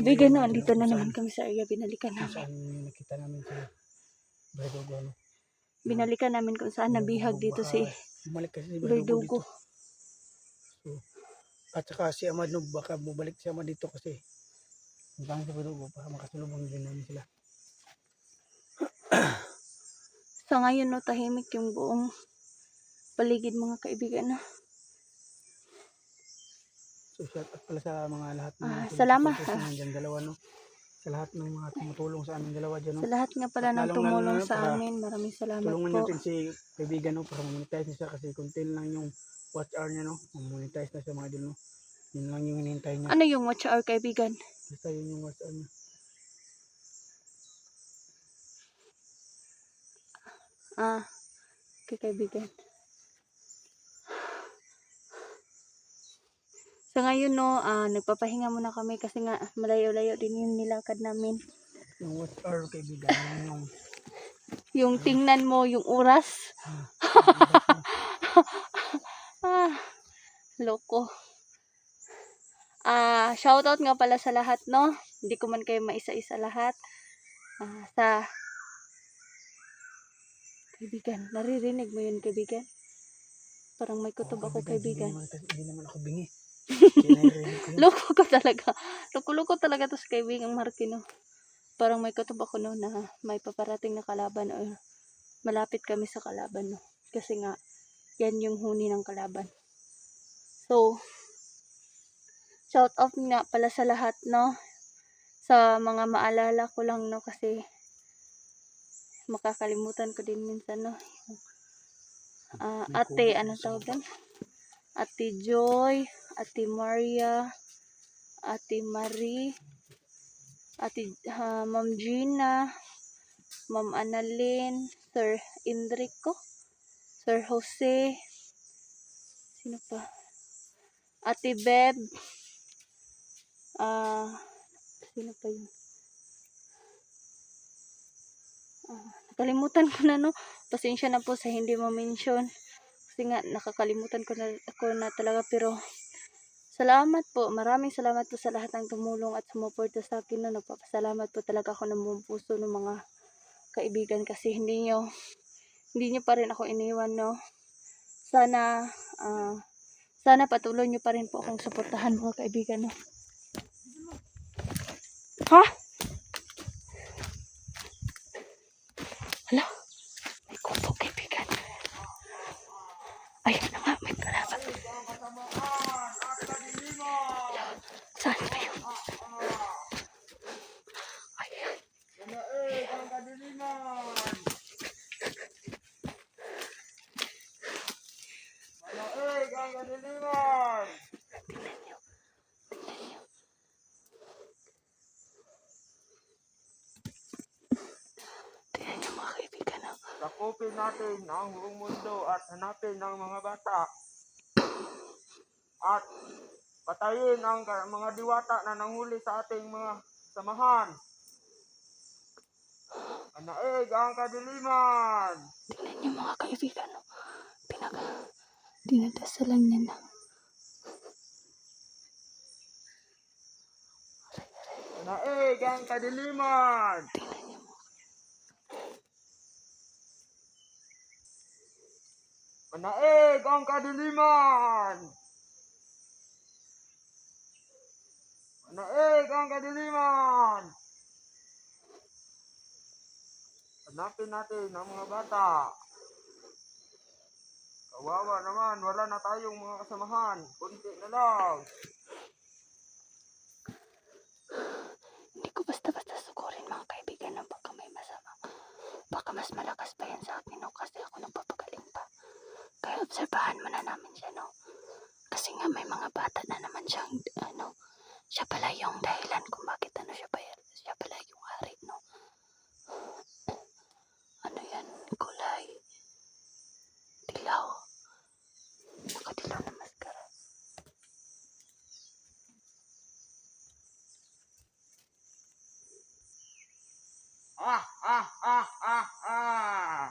Kaibigan no, andito na naman kami sa area. Binalikan namin. saan nakita namin sa Bardogo. Ano. Binalikan namin kung saan nabihag dito si Bumalik kasi si dito. So, at saka si Amad no, baka bumalik si Amad dito kasi hanggang sa Bardogo para makasulubong din namin sila. Sa ngayon no, tahimik yung buong paligid mga kaibigan na. So shout out pala sa mga lahat ng Ah, salamat, dyan dalawa no. Sa lahat ng mga tumutulong sa amin dalawa dyan no. Sa lahat nga pala ng tumulong na sa amin, maraming salamat Tulungan po. natin si kaibigan no para monetize siya kasi kuntil lang yung watch hour niya no. Monetize na siya mga idol no. Yun lang yung hinihintay niya. Ano yung watch hour kaibigan? Basta yun yung watch hour niya. Ah, kay kaibigan. Sa ngayon no, ah, nagpapahinga muna kami kasi nga malayo-layo din yung nilakad namin. Yung watch hour kaibigan. Yun yung Yung tingnan mo yung oras. ah, loko. Ah, shoutout nga pala sa lahat, no? Hindi ko man kayo maisa-isa lahat. Ah, sa kaibigan, naririnig mo yun, kaibigan? Parang may kutob ako, kaibigan. Hindi naman, hindi naman ako bingi. Ko. Loko ko talaga. Loko-loko talaga to sa kaibigang Markino. Parang may kutob ako no na may paparating na kalaban or malapit kami sa kalaban no. Kasi nga, yan yung huni ng kalaban. So, shout out nga pala sa lahat no. Sa mga maalala ko lang no kasi makakalimutan ko din minsan no. Ah, ate, ano tawag doon? Ate Joy, Ate Maria, Ate Marie, Ate ah, Ma'am Gina, Ma'am Annalyn, Sir Enrico, Sir Jose, sino pa? Ate Beb, ah, sino pa yun? Ah, nakalimutan ko na no. Pasensya na po sa hindi mo mention. Kasi nga nakakalimutan ko na ako na talaga pero Salamat po. Maraming salamat po sa lahat ng tumulong at sumuporta sa akin. No? Nagpapasalamat po talaga ako ng buong puso ng mga kaibigan kasi hindi nyo, hindi nyo pa rin ako iniwan, no? Sana, ah, sana patuloy nyo pa rin po akong suportahan mga kaibigan, no? Ha? Hala? May kubo, kaibigan. Ayun na nga, may kalaban. Saan ba yun? Ayan. Malaig ang kadiliman! Tingnan nyo. Tingnan nyo. Tingnan nyo mga kaibigan. Sakupin natin ang buong mundo at hanapin ang mga bata. At patayin ang mga diwata na nanghuli sa ating mga samahan. Anaig ang kadiliman! Tingnan nyo mga kaibigan. Pinag... Dinadasalan niya na. Anaig ang kadiliman! Tingnan nyo mga Manaig ang kadiliman! Hanapin natin ang mga bata. Kawawa naman, wala na tayong mga kasamahan. Kunti na lang. Hindi ko basta-basta sukurin mga kaibigan na baka may masama. Baka mas malakas pa yan sa akin no kasi ako nagpapagaling pa. Kaya obserbahan mo na namin siya no. Kasi nga may mga bata na naman siyang ano, siya pala yung dahilan kung bakit ano siya pa siya pala yung hari no. Ano yan? Kulay. Dilaw. Nakadilaw na maskara. Ah, ah, ah, ah, ah.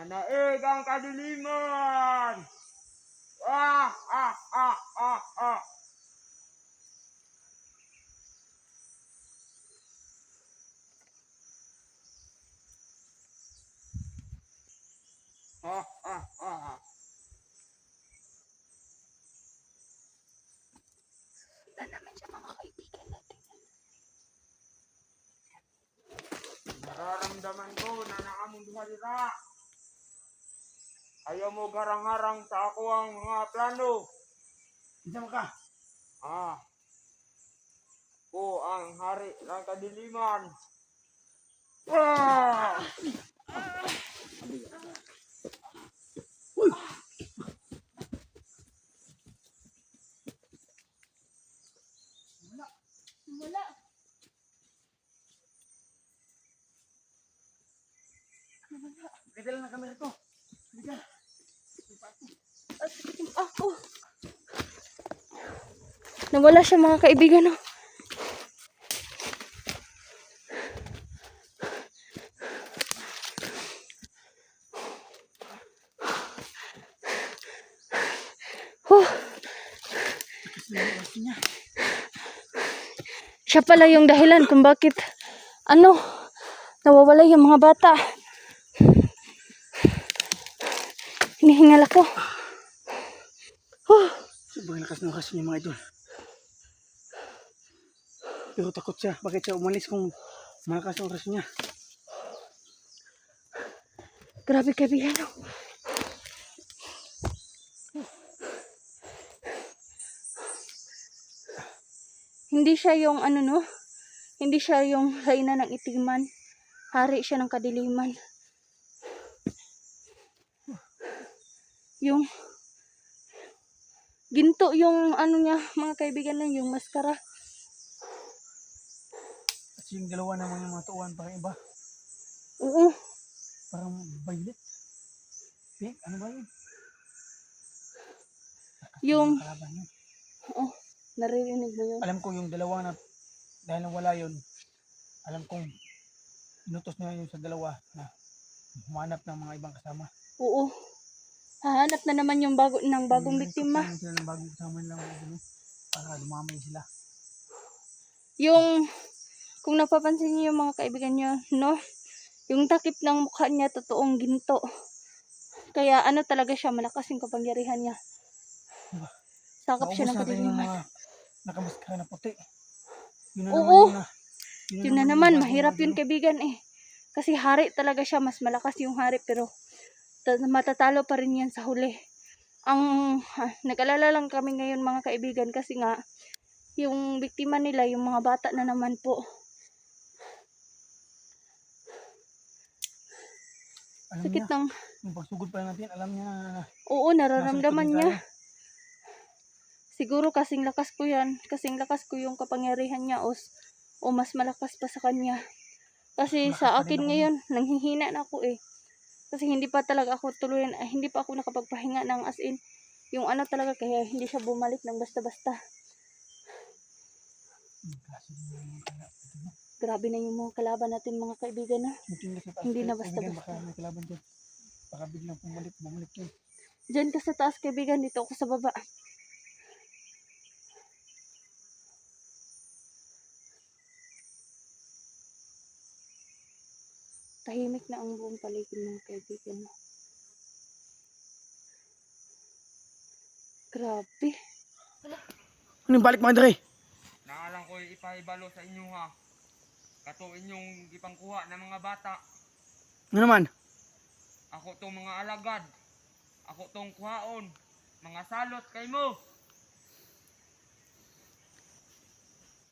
Nanaig ang kadiliman! Ah, ah, ah. Ah, ah, ah. Wala naman siya mga kaibigan natin. Nararamdaman ko na naamong duhalira. Ayaw mo garang-harang sa ako ang mga plano. Isa ka. Ah. Ko ang hari ng kadiliman. Ah! Wala. Kita lang na kamera ko. Halika. Ako. Nawala siya mga kaibigan. No? Niya. Siya pala yung dahilan kung bakit ano nawawala yung mga bata. Hinihingal ako. Huh. Sobrang lakas ng kasi niya mga idol. Pero takot siya. Bakit siya umalis kung malakas ang oras niya? Grabe kaibigan. no? Hindi siya yung ano no? Hindi siya yung reyna ng itiman. Hari siya ng kadiliman. Yung ginto yung ano niya mga kaibigan na yung maskara. Kasi yung dalawa naman yung mga tuwan parang iba. Oo. Parang violet. Pink? Ano ba yun? Yung Kalaban yun. oh, naririnig mo yun. Alam ko yung dalawa na dahil nawala yun, alam kong inutos niya yun sa dalawa na humanap ng mga ibang kasama. Oo. Hahanap na naman yung bago ng bagong Hmm, biktima. kasama sila ng bagong kasama nila mga ano, para dumamay sila. Yung, kung napapansin niyo yung mga kaibigan niyo, no? Yung takip ng mukha niya, totoong ginto. Kaya ano talaga siya, malakas yung kapangyarihan niya. Diba? Sakap siya ng kadiliman. mga nakamaskara na puti. Yun na Oo. naman yung na, Yun na yung naman, mahirap yun kaibigan eh. Kasi hari talaga siya, mas malakas yung hari pero ta- matatalo pa rin yan sa huli. Ang ah, nag-alala lang kami ngayon mga kaibigan kasi nga yung biktima nila, yung mga bata na naman po. Alam Sakit niya, ng, yung pagsugod pa natin, alam niya na, oo, nararamdaman niya. tayo. Siguro kasing lakas ko yan. Kasing lakas ko yung kapangyarihan niya o, o mas malakas pa sa kanya. Kasi Lakas sa akin ako. ngayon, nanghihina na ako eh. Kasi hindi pa talaga ako tuluyan, ah, hindi pa ako nakapagpahinga ng as in. Yung ano talaga, kaya hindi siya bumalik ng basta-basta. Hmm, klase Grabe na yung mga kalaban natin mga kaibigan na. Taas, Hindi na basta-basta. Baka may kalaban dyan. Baka biglang pumalik, bumalik yun. Diyan ka sa taas kaibigan, dito ako sa baba. Tahimik na ang buong paligid mga kaibigan. Grabe. Ano yung balik mga dre? Naalang ko ipahibalo sa inyo ha. Kato inyong ipangkuha ng mga bata. Ano naman? Ako tong mga alagad. Ako tong kuhaon. Mga salot kay mo.